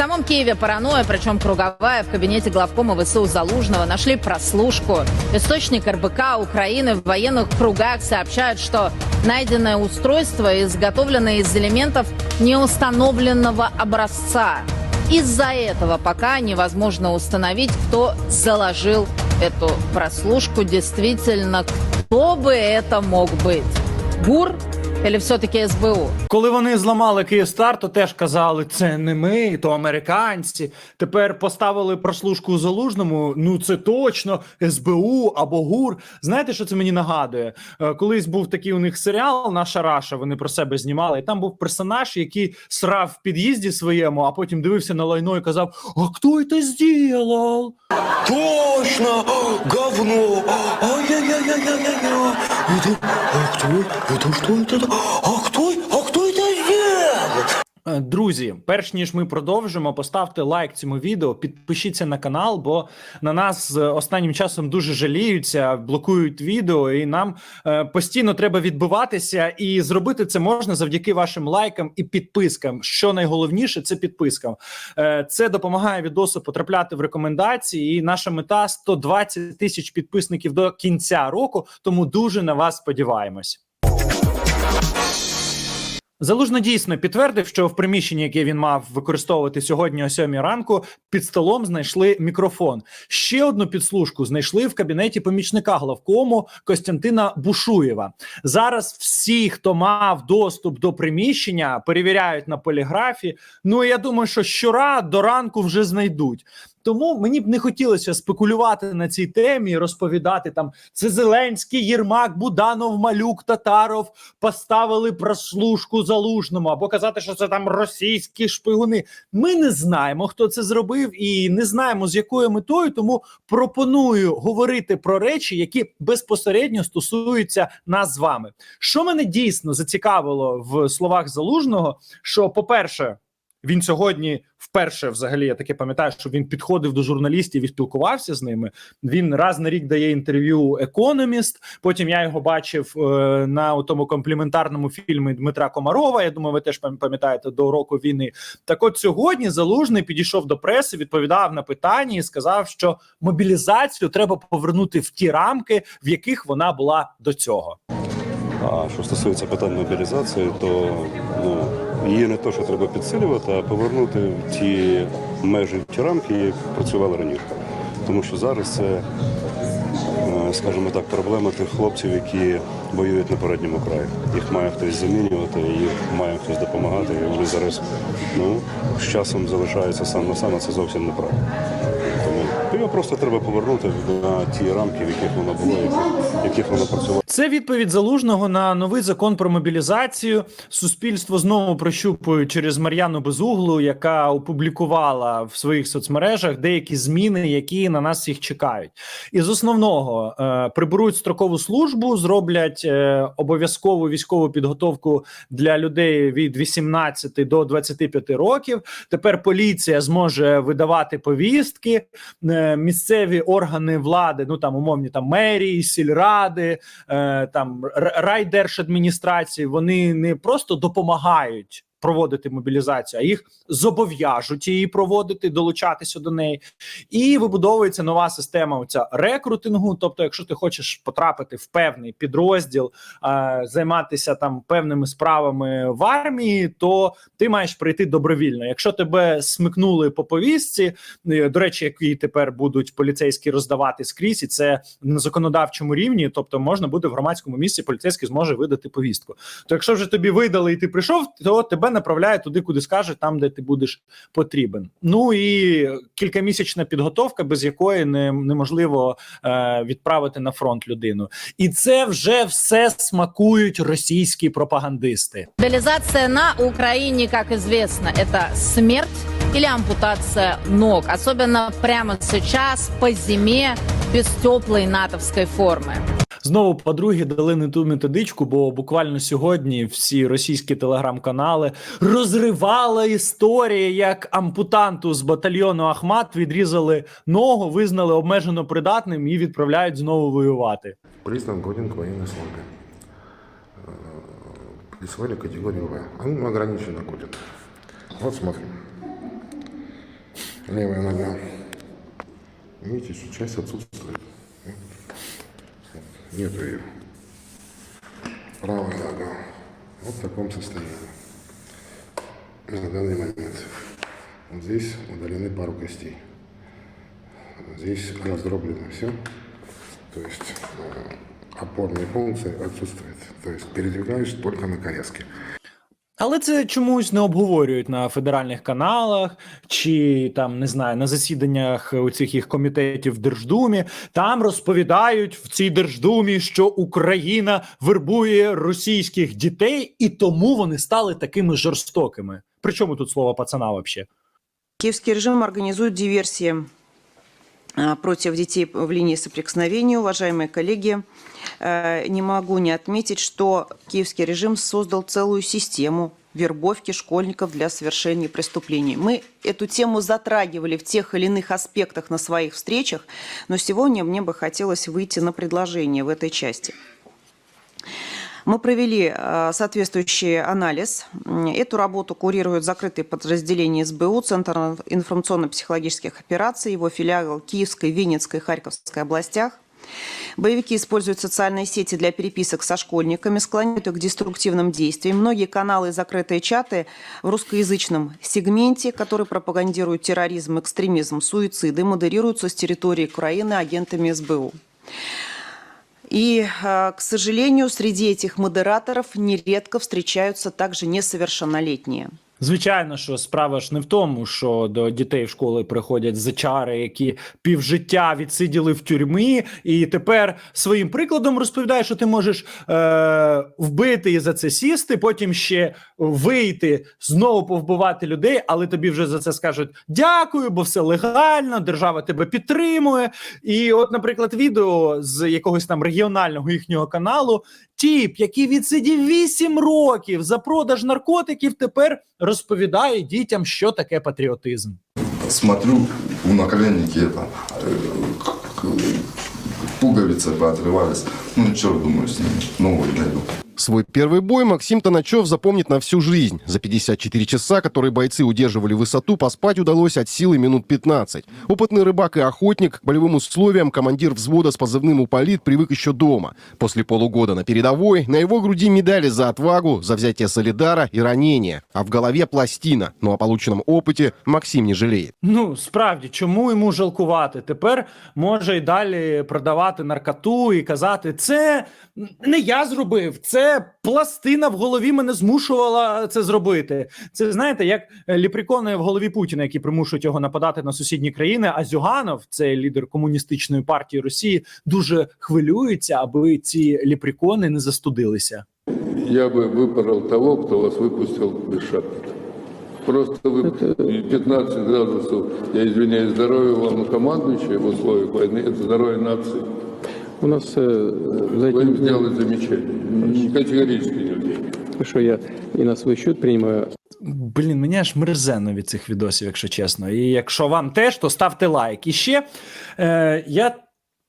самом Киеве паранойя, причем круговая. В кабинете главкома ВСУ Залужного нашли прослушку. Источник РБК Украины в военных кругах сообщает, что найденное устройство изготовлено из элементов неустановленного образца. Из-за этого пока невозможно установить, кто заложил эту прослушку. Действительно, кто бы это мог быть? ГУР или все-таки СБУ? Коли вони зламали Київстар, то теж казали, це не ми, то американці. Тепер поставили прослушку залужному. Ну це точно СБУ або ГУР. Знаєте, що це мені нагадує? Е, Колись був такий у них серіал Наша Раша. Вони про себе знімали. І там був персонаж, який срав в під'їзді своєму, а потім дивився на лайно і казав: А хто це зробив? Точно! Говно! Ай-яй-яй-яй-яй-яй! Это... А кто? Это что это? А кто? А кто это сделал? Е, Друзі, перш ніж ми продовжимо, поставте лайк цьому відео, підпишіться на канал, бо на нас е, останнім часом дуже жаліються, блокують відео, і нам е, постійно треба відбиватися. І зробити це можна завдяки вашим лайкам і підпискам. Що найголовніше, це підпискам. Е, це допомагає відосу потрапляти в рекомендації. І наша мета 120 тисяч підписників до кінця року. Тому дуже на вас сподіваємось. Залужно дійсно підтвердив, що в приміщенні, яке він мав використовувати сьогодні о сьомій ранку, під столом знайшли мікрофон. Ще одну підслужку знайшли в кабінеті помічника главкому Костянтина Бушуєва. Зараз всі, хто мав доступ до приміщення, перевіряють на поліграфі. Ну я думаю, що щора до ранку вже знайдуть. Тому мені б не хотілося спекулювати на цій темі, розповідати там це Зеленський, Єрмак, Буданов, Малюк, Татаров поставили прослушку залужному, або казати, що це там російські шпигуни. Ми не знаємо, хто це зробив, і не знаємо з якою метою. Тому пропоную говорити про речі, які безпосередньо стосуються нас з вами. Що мене дійсно зацікавило в словах залужного, що, по-перше, він сьогодні вперше, взагалі, я таке пам'ятаю, що він підходив до журналістів і спілкувався з ними. Він раз на рік дає інтерв'ю Економіст. Потім я його бачив е, на тому компліментарному фільмі Дмитра Комарова. Я думаю, ви теж пам'ятаєте до року війни. Так, от сьогодні залужний підійшов до преси, відповідав на питання і сказав, що мобілізацію треба повернути в ті рамки, в яких вона була до цього. А що стосується питань мобілізації, то ну, її не то, що треба підсилювати, а повернути в ті межі, в ті рамки, які працювали раніше. Тому що зараз це, е, скажімо так, проблема тих хлопців, які воюють на передньому краї. Їх має хтось замінювати, їх має хтось допомагати, і вони зараз ну, з часом залишаються сам на сам, а це зовсім неправильно. Тому його просто треба повернути на ті рамки, в яких воно було, яких, воно працювало. Це відповідь залужного на новий закон про мобілізацію. Суспільство знову прощупує через Мар'яну Безуглу, яка опублікувала в своїх соцмережах деякі зміни, які на нас всіх чекають. Із основного е, приберуть строкову службу, зроблять е, обов'язкову військову підготовку для людей від 18 до 25 років. Тепер поліція зможе видавати повістки. Е, місцеві органи влади, ну там умовні там мерії, сільради, е, там райдержадміністрації, вони не просто допомагають. Проводити мобілізацію, а їх зобов'яжуть її проводити, долучатися до неї, і вибудовується нова система оця рекрутингу. Тобто, якщо ти хочеш потрапити в певний підрозділ, е, займатися там певними справами в армії, то ти маєш прийти добровільно. Якщо тебе смикнули по повістці, е, до речі, які тепер будуть поліцейські роздавати скрізь, і це на законодавчому рівні, тобто можна буде в громадському місці, поліцейський зможе видати повістку. То якщо вже тобі видали і ти прийшов, то тебе направляють туди, куди скаже, там де ти будеш потрібен. Ну і кількамісячна підготовка, без якої не, неможливо е, відправити на фронт людину. І це вже все смакують російські пропагандисти. Мобилизация на Украине, как известно, это смерть или ампутация ног. Особенно прямо сейчас, по зиме, без теплой натовской формы. Знову подруги дали не ту методичку, бо буквально сьогодні всі російські телеграм-канали розривала історія, як ампутанту з батальйону Ахмат відрізали ногу, визнали обмежено придатним і відправляють знову воювати. признан годен к военной службе. Э, Присвоили категорию В. Он ограниченно годен. Вот смотрим. Левая нога. Видите, что часть отсутствует. Нету ее. Правая нога. Вот в таком состоянии. На данный момент. Вот здесь удалены пару костей. Здесь раздроблено все. То есть э, опорные функции отсутствуют. То есть передвигаешь только на коляске. Але це чомусь не обговорюють на федеральних каналах чи там не знаю на засіданнях у цих їх комітетів в Держдумі. Там розповідають в цій Держдумі, що Україна вербує російських дітей, і тому вони стали такими жорстокими. Причому тут слово пацана взагалі? Киевский режим организует диверсии а, против детей в линии соприкосновения. Уважаемые коллеги, э, не могу не отметить, что киевский режим создал целую систему вербовки школьников для совершения преступлений. Мы эту тему затрагивали в тех или иных аспектах на своих встречах, но сегодня мне бы хотелось выйти на предложение в этой части. Мы провели э, соответствующий анализ. Эту работу курирует закрытое подразделение СБУ, Центр информационно-психологических операций, его филиал Киевской, Винницкой и Харьковской областях. Боевики используют социальные сети для переписок со школьниками, склоняют их к деструктивным действиям. Многие каналы и закрытые чаты в русскоязычном сегменте, который пропагандирует терроризм, экстремизм, суициды, модерируются с территории Украины агентами СБУ. И, к сожалению, среди этих модераторов нередко встречаются также несовершеннолетние. Звичайно, що справа ж не в тому, що до дітей в школи приходять зачари, які півжиття відсиділи в тюрмі, і тепер своїм прикладом розповідаєш, що ти можеш е- вбити і за це сісти, потім ще вийти, знову повбивати людей, але тобі вже за це скажуть дякую, бо все легально, держава тебе підтримує. І, от, наприклад, відео з якогось там регіонального їхнього каналу Тіп, який відсидів 8 років за продаж наркотиків, тепер розповідає дітям, що таке патріотизм. смотрю, у наколенники это, э, к- к- пуговицы поотрывались. Ну, черт, думаю, с ними. Новые найду. Свой первый бой Максим Тоначев запомнит на всю жизнь. За 54 часа, которые бойцы удерживали высоту, поспать удалось от силы минут 15. Опытный рыбак и охотник к болевым условиям командир взвода с позывным «Уполит» привык еще дома. После полугода на передовой на его груди медали за отвагу, за взятие Солидара и ранения. А в голове пластина. Но о полученном опыте Максим не жалеет. Ну справді, чому йому жалкувати? Тепер може й далі продавати наркоту і казати: це не я зробив, це пластина в голові мене змушувала це зробити. Це знаєте, як е, ліпрікони в голові Путіна, які примушують його нападати на сусідні країни. А Зюганов, це лідер комуністичної партії Росії, дуже хвилюється, аби ці ліпрікони не застудилися. Я бы выбрал того, кто вас выпустил без шапки. Просто вы 15 градусов, я извиняюсь, здоровье вам командующее в условиях войны, это здоровье нации. У нас, э, знаете, Вы им сделали замечание. Категорически нельзя. что я и на свой счет принимаю Блін, мені аж мерзенно від цих відосів, якщо чесно. І якщо вам теж, то ставте лайк. І ще е, я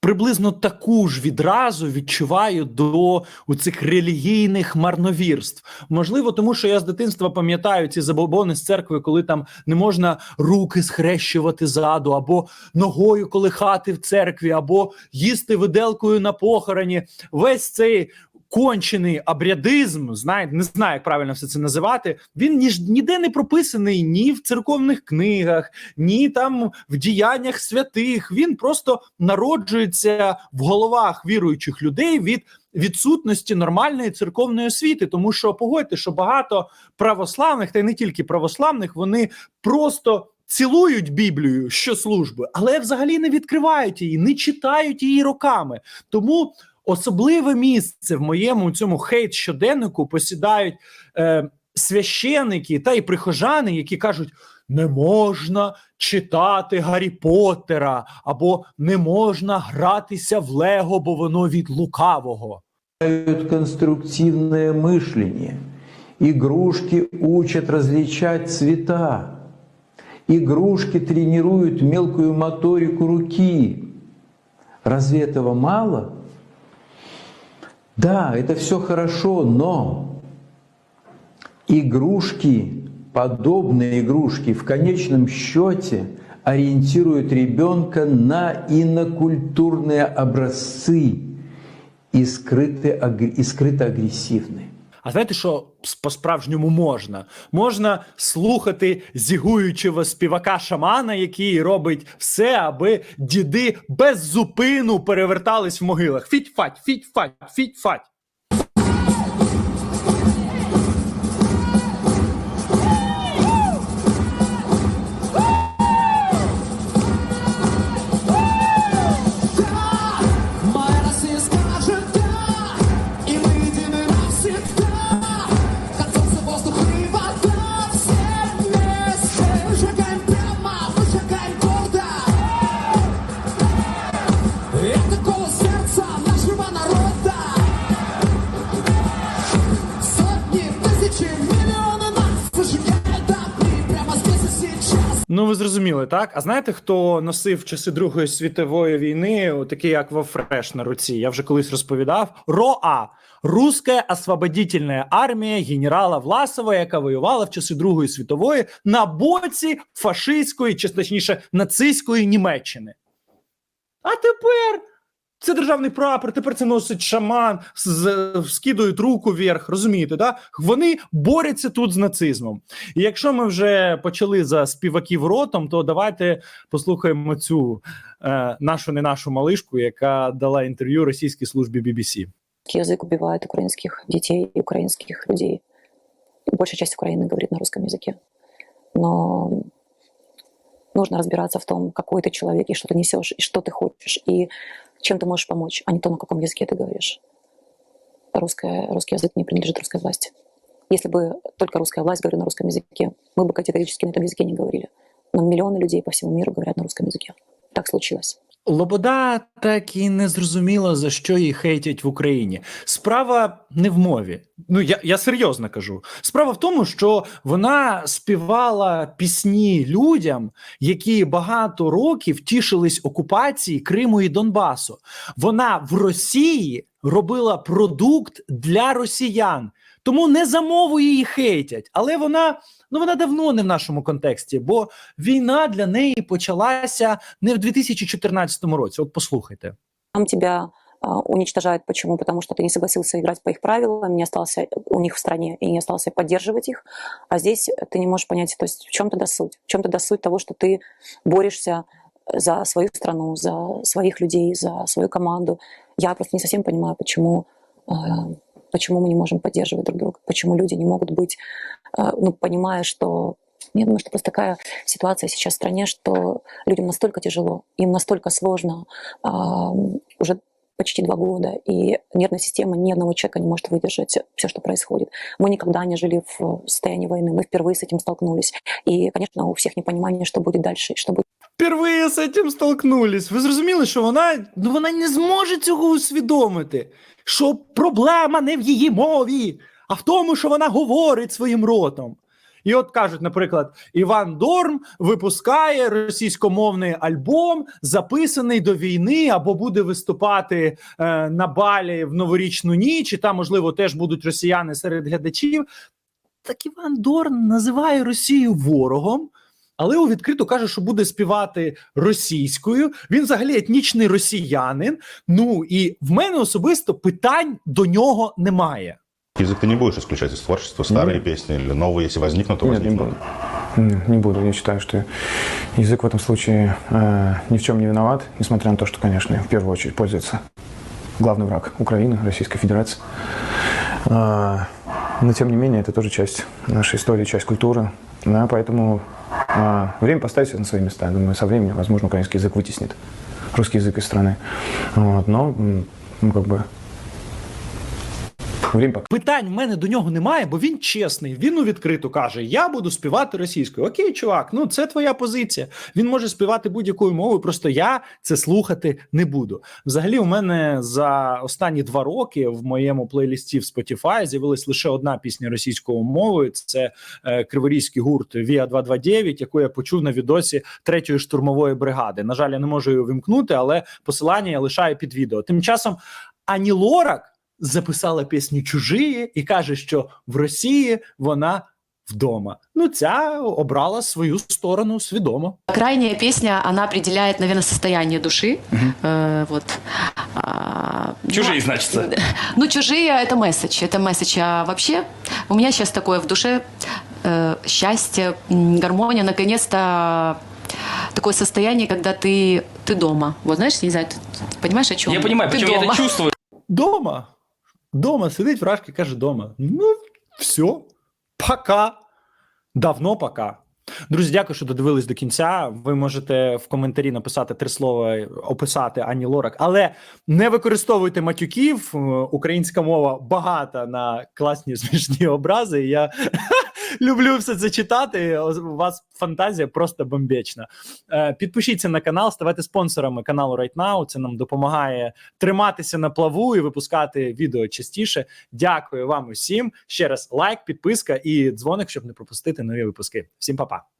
приблизно таку ж відразу відчуваю до у цих релігійних марновірств. Можливо, тому що я з дитинства пам'ятаю ці забобони з церкви, коли там не можна руки схрещувати ззаду, або ногою колихати в церкві, або їсти виделкою на похороні. Весь цей кончений обрядизм, знаєте, не знаю, як правильно все це називати. Він ніж ніде не прописаний ні в церковних книгах, ні там в діяннях святих. Він просто народжується в головах віруючих людей від відсутності нормальної церковної освіти. Тому що погодьте, що багато православних, та й не тільки православних, вони просто. Цілують Біблію щослужби, але взагалі не відкривають її, не читають її роками. Тому особливе місце в моєму цьому хейт щоденнику посідають е, священики та й прихожани, які кажуть: не можна читати Гаррі Поттера, або не можна гратися в Лего, бо воно від лукавого. конструктивное мышление. Игрушки учат различать цвета. Игрушки тренируют мелкую моторику руки. Разве этого мало? Да, это все хорошо, но игрушки, подобные игрушки, в конечном счете ориентирует ребенка на инокультурные образцы и, скрыто, агрессивные. А знаєте, що по-справжньому можна? Можна слухати зігуючого співака шамана, який робить все, аби діди без зупину перевертались в могилах. Фіть-фать, фіть-фать, фіть-фать. Ну, ви зрозуміли, так? А знаєте, хто носив часи Другої світової війни, такий як Вофреш на руці? Я вже колись розповідав. РОА Руська освободительна армія генерала Власова, яка воювала в часи Другої світової на боці фашистської, чи точніше нацистської Німеччини. А тепер це державний прапор, тепер це носить шаман, з- скидують руку вверх, розумієте, да? Вони борються тут з нацизмом. І якщо ми вже почали за співаків ротом, то давайте послухаємо цю е, нашу не нашу малишку, яка дала інтерв'ю російській службі BBC. Язык убивает украинских детей и украинских людей. Большая часть Украины говорит на русском языке. Но нужно разбираться в том, какой ты человек, и что ты несешь, и что ты хочешь, и чем ты можешь помочь, а не то, на каком языке ты говоришь. Русская, русский язык не принадлежит русской власти. Если бы только русская власть говорила на русском языке, мы бы категорически на этом языке не говорили. Но миллионы людей по всему миру говорят на русском языке. Так случилось. Лобода так і не зрозуміла, за що її хейтять в Україні. Справа не в мові. Ну я, я серйозно кажу. Справа в тому, що вона співала пісні людям, які багато років тішились окупації Криму і Донбасу. Вона в Росії робила продукт для росіян. Тому не за мову її хейтять, але вона ну вона давно не в нашому контексті, бо війна для неї почалася не в 2014 році. От послухайте. Там тебя а, уничтожают. Почему? Потому что ты не согласился играть по их правилам, не остался у них в стране и не остался поддерживать их. А здесь ты не можешь понять, то есть в чем тогда суть? В чем тогда суть того, что ты борешься за свою страну, за своих людей, за свою команду? Я просто не совсем понимаю, почему, э, почему мы не можем поддерживать друг друга, почему люди не могут быть, э, ну, понимая, что я думаю, что просто такая ситуация сейчас в стране, что людям настолько тяжело, им настолько сложно а, уже почти два года, и нервная система ни одного человека не может выдержать все, что происходит. Мы никогда не жили в состоянии войны, мы впервые с этим столкнулись. И, конечно, у всех непонимание, что будет дальше, что будет Впервые з цим столкнулись. Ви зрозуміли, що вона ну вона не зможе цього усвідомити. Що проблема не в її мові, а в тому, що вона говорить своїм ротом. І от кажуть, наприклад, Іван Дорм випускає російськомовний альбом, записаний до війни, або буде виступати е, на балі в новорічну ніч, і там, можливо, теж будуть росіяни серед глядачів. Так Іван Дорн називає Росію ворогом, але у відкрито каже, що буде співати російською. Він взагалі етнічний росіянин. Ну і в мене особисто питань до нього немає. Язык ты не будешь исключать из творчества, старые песни или новые, если возникнут, то Нет, не возникнут. буду. М, Не буду. Я считаю, что язык в этом случае э, ни в чем не виноват, несмотря на то, что, конечно, в первую очередь пользуется главный враг Украины, Российской Федерации. А, но, тем не менее, это тоже часть нашей истории, часть культуры. Да, поэтому а, время поставить всё на свои места. Я думаю, со временем, возможно, украинский язык вытеснит русский язык из страны. Вот, но, м, ну, как бы, время. Питань в мене до нього немає, бо він чесний. Він у відкрито каже: Я буду співати російською. Окей, чувак, ну це твоя позиція. Він може співати будь-якою мовою, просто я це слухати не буду. Взагалі, у мене за останні два роки в моєму плейлісті в Spotify з'явилась лише одна пісня російською мовою. Це е, криворізький гурт Віа 229, яку я почув на відосі третьої штурмової бригади. На жаль, я не можу її вимкнути, але посилання я лишаю під відео. Тим часом Ані Лорак записала пісню чужі і каже, що в Росії вона вдома. Ну, ця обрала свою сторону свідомо. Крайняя песня, она определяет, наверное, состояние души. Э, вот. А, Чужие, ну, значится. Ну, чужие это месседж. Это месседж. А вообще у меня сейчас такое в душе э, счастье, м, гармония, наконец-то такое состояние, когда ты, ты дома. Вот знаешь, не знаю, ты понимаешь, о чем? Я понимаю, ты причем я дома. это чувствую. Дома. Дома сидить вражки, каже дома. Ну, все. Пока. Давно пока. Друзі, дякую, що додивились до кінця. Ви можете в коментарі написати три слова, описати Ані Лорак, але не використовуйте матюків. Українська мова багата на класні смішні образи. Я люблю все це читати. У вас фантазія просто бомбечна. Е, Підпишіться на канал, ставайте спонсорами каналу Right Now. Це нам допомагає триматися на плаву і випускати відео частіше. Дякую вам усім. Ще раз лайк, підписка і дзвоник, щоб не пропустити нові випуски. Всім па-па.